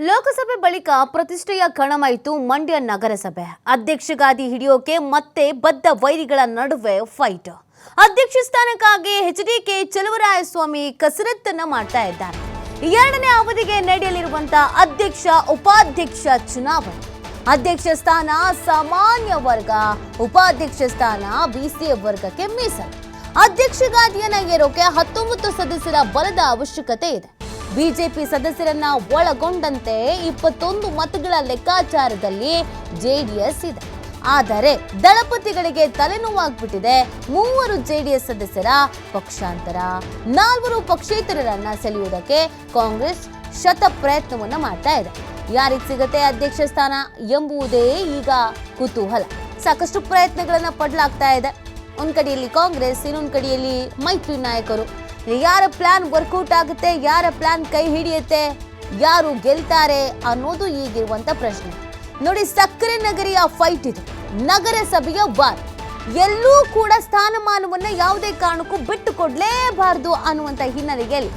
ಲೋಕಸಭೆ ಬಳಿಕ ಪ್ರತಿಷ್ಠೆಯ ಕಣಮಾಯಿತು ಮಂಡ್ಯ ನಗರಸಭೆ. ಅಧ್ಯಕ್ಷಗಾದಿ ಹಿಡಿಯೋಕೆ ಮತ್ತೆ ಬದ್ಧ ವೈರಿಗಳ ನಡುವೆ ಫೈಟ್. ಅಧ್ಯಕ್ಷ ಸ್ಥಾನಕ್ಕಾಗಿ ಎಚ್ ಡಿ ಕೆ ಚಲುವರಾಯಸ್ವಾಮಿ ಕಸರತ್ತನ್ನ ಮಾಡ್ತಾ ಇದ್ದಾರೆ. ಎರಡನೇ ಅವಧಿಗೆ ನಡೆಯಲಿರುವಂತಹ ಅಧ್ಯಕ್ಷ, ಉಪಾಧ್ಯಕ್ಷ ಚುನಾವಣೆ. ಅಧ್ಯಕ್ಷ ಸ್ಥಾನ ಸಾಮಾನ್ಯ ವರ್ಗ, ಉಪಾಧ್ಯಕ್ಷ ಸ್ಥಾನ ಬಿಸಿಎ ವರ್ಗಕ್ಕೆ ಮೀಸಲು. ಅಧ್ಯಕ್ಷಗಾದಿಯನ್ನ ಏರೋಕೆ ಹತ್ತೊಂಬತ್ತು ಸದಸ್ಯರ ಬಲದ ಅವಶ್ಯಕತೆ ಇದೆ. ಬಿಜೆಪಿ ಸದಸ್ಯರನ್ನ ಒಳಗೊಂಡಂತೆ ಇಪ್ಪತ್ತೊಂದು ಮತಗಳ ಲೆಕ್ಕಾಚಾರದಲ್ಲಿ ಜೆಡಿಎಸ್ ಇದೆ. ಆದರೆ ದಳಪತಿಗಳಿಗೆ ತಲೆನೋವಾಗ್ಬಿಟ್ಟಿದೆ. ಮೂವರು ಜೆಡಿಎಸ್ ಸದಸ್ಯರ ಪಕ್ಷಾಂತರ, ನಾಲ್ವರು ಪಕ್ಷೇತರರನ್ನ ಸೆಳೆಯುವುದಕ್ಕೆ ಕಾಂಗ್ರೆಸ್ ಶತ ಪ್ರಯತ್ನವನ್ನ ಮಾಡ್ತಾ ಇದೆ. ಯಾರಿಗೆ ಸಿಗತ್ತೆ ಅಧ್ಯಕ್ಷ ಸ್ಥಾನ ಎಂಬುವುದೇ ಈಗ ಕುತೂಹಲ. ಸಾಕಷ್ಟು ಪ್ರಯತ್ನಗಳನ್ನ ಪಡಲಾಗ್ತಾ ಇದೆ. ಒಂದ್ ಕಡೆಯಲ್ಲಿ ಕಾಂಗ್ರೆಸ್, ಇನ್ನೊಂದು ಕಡೆಯಲ್ಲಿ ಮೈತ್ರಿ ನಾಯಕರು. ಯಾರ ಪ್ಲಾನ್ ವರ್ಕೌಟ್ ಆಗುತ್ತೆ, ಯಾರ ಪ್ಲಾನ್ ಕೈ ಹಿಡಿಯುತ್ತೆ, ಯಾರು ಗೆಲ್ತಾರೆ ಅನ್ನೋದು ಈಗಿರುವಂತ ಪ್ರಶ್ನೆ. ನೋಡಿ, ಸಕ್ಕರೆ ನಗರಿಯ ಫೈಟ್ ಇದು. ನಗರಸಭೆಯ ಬಾರ್ ಎಲ್ಲೂ ಕೂಡ ಸ್ಥಾನಮಾನವನ್ನ ಯಾವುದೇ ಕಾರಣಕ್ಕೂ ಬಿಟ್ಟು ಕೊಡ್ಲೇಬಾರದು ಅನ್ನುವಂತ ಹಿನ್ನೆಲೆಯಲ್ಲಿ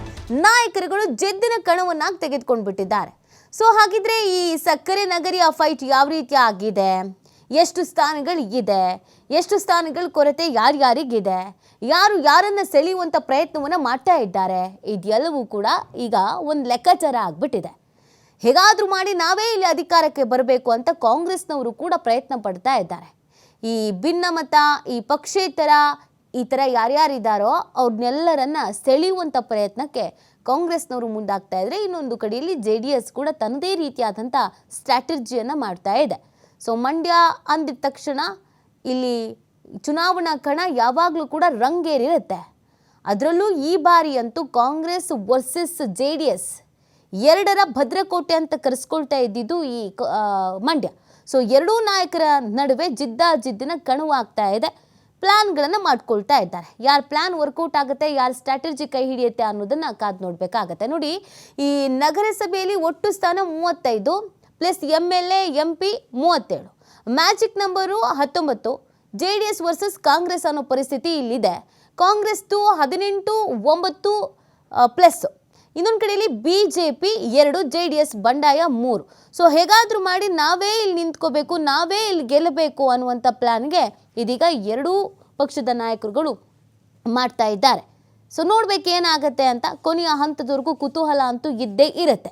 ನಾಯಕರುಗಳು ಜೆದ್ದಿನ ಕಣವನ್ನಾಗಿ ತೆಗೆದುಕೊಂಡು ಬಿಟ್ಟಿದ್ದಾರೆ ಸೊ ಹಾಗಿದ್ರೆ ಈ ಸಕ್ಕರೆ ನಗರಿಯ ಫೈಟ್ ಯಾವ ರೀತಿ ಆಗಿದೆ? ಎಷ್ಟು ಸ್ಥಾನಗಳು ಇದೆ? ಎಷ್ಟು ಸ್ಥಾನಗಳ ಕೊರತೆ ಯಾರ್ಯಾರಿಗಿದೆ? ಯಾರು ಯಾರನ್ನ ಸೆಳೆಯುವಂಥ ಪ್ರಯತ್ನವನ್ನು ಮಾಡ್ತಾ ಇದ್ದಾರೆ? ಇದೆಲ್ಲವೂ ಕೂಡ ಈಗ ಒಂದು ಲೆಕ್ಕಾಚಾರ ಆಗಿಬಿಟ್ಟಿದೆ. ಹೇಗಾದರೂ ಮಾಡಿ ನಾವೇ ಇಲ್ಲಿ ಅಧಿಕಾರಕ್ಕೆ ಬರಬೇಕು ಅಂತ ಕಾಂಗ್ರೆಸ್ನವರು ಕೂಡ ಪ್ರಯತ್ನ ಪಡ್ತಾ ಇದ್ದಾರೆ. ಈ ಭಿನ್ನಮತ ಈ ಪಕ್ಷೇತರ, ಈ ಥರ ಯಾರ್ಯಾರಿದ್ದಾರೋ ಅವ್ರನ್ನೆಲ್ಲರನ್ನ ಸೆಳೆಯುವಂಥ ಪ್ರಯತ್ನಕ್ಕೆ ಕಾಂಗ್ರೆಸ್ನವರು ಮುಂದಾಗ್ತಾ ಇದ್ರೆ ಇನ್ನೊಂದು ಕಡೆಯಲ್ಲಿ ಜೆ ಡಿ ಎಸ್ ಕೂಡ ತನ್ನದೇ ರೀತಿಯಾದಂಥ ಸ್ಟ್ರಾಟಜಿಯನ್ನು ಮಾಡ್ತಾ ಇದೆ. ಸೊ ಮಂಡ್ಯ ಅಂದಿದ ತಕ್ಷಣ ಇಲ್ಲಿ ಚುನಾವಣಾ ಕಣ ಯಾವಾಗಲೂ ಕೂಡ ರಂಗೇರಿರುತ್ತೆ. ಅದರಲ್ಲೂ ಈ ಬಾರಿ ಅಂತೂ Congress versus J D S ಎರಡರ ಭದ್ರಕೋಟೆ ಅಂತ ಕರೆಸ್ಕೊಳ್ತಾ ಇದ್ದಿದ್ದು ಈ ಮಂಡ್ಯ ಸೊ ಎರಡೂ ನಾಯಕರ ನಡುವೆ ಜಿದ್ದಾಜಿದ್ದಿನ ಕಣವಾಗ್ತಾ ಇದೆ. ಪ್ಲ್ಯಾನ್ಗಳನ್ನು ಮಾಡ್ಕೊಳ್ತಾ ಇದ್ದಾರೆ. ಯಾರು ಪ್ಲ್ಯಾನ್ ವರ್ಕೌಟ್ ಆಗುತ್ತೆ, ಯಾರು ಸ್ಟ್ರಾಟಜಿ ಕೈ ಹಿಡಿಯುತ್ತೆ ಅನ್ನೋದನ್ನು ಕಾದು ನೋಡಬೇಕಾಗತ್ತೆ. ನೋಡಿ, ಈ ನಗರಸಭೆಯಲ್ಲಿ ಒಟ್ಟು ಸ್ಥಾನ ಮೂವತ್ತೈದು plus M L A M P ಮೂವತ್ತೇಳು. ಮ್ಯಾಜಿಕ್ ನಂಬರು ಹತ್ತೊಂಬತ್ತು. J D S versus Congress ಅನ್ನೋ ಪರಿಸ್ಥಿತಿ ಇಲ್ಲಿದೆ. ಕಾಂಗ್ರೆಸ್ದು ಹದಿನೆಂಟು, ಒಂಬತ್ತು ಪ್ಲಸ್. ಇನ್ನೊಂದು ಕಡೆಯಲ್ಲಿ ಬಿ ಜೆ ಪಿ ಎರಡು ಜೆ ಡಿ ಎಸ್ ಬಂಡಾಯ ಮೂರು. ಸೊ ಹೇಗಾದರೂ ಮಾಡಿ ನಾವೇ ಇಲ್ಲಿ ನಿಂತ್ಕೋಬೇಕು, ನಾವೇ ಇಲ್ಲಿ ಗೆಲ್ಲಬೇಕು ಅನ್ನುವಂಥ ಪ್ಲ್ಯಾನ್ಗೆ ಇದೀಗ ಎರಡೂ ಪಕ್ಷದ ನಾಯಕರುಗಳು ಮಾಡ್ತಾ ಇದ್ದಾರೆ. ಸೊ ನೋಡ್ಬೇಕು ಏನಾಗತ್ತೆ ಅಂತ ಕೊನೆಯ ಹಂತದವರೆಗೂ ಕುತೂಹಲ ಅಂತೂ ಇದ್ದೇ ಇರುತ್ತೆ.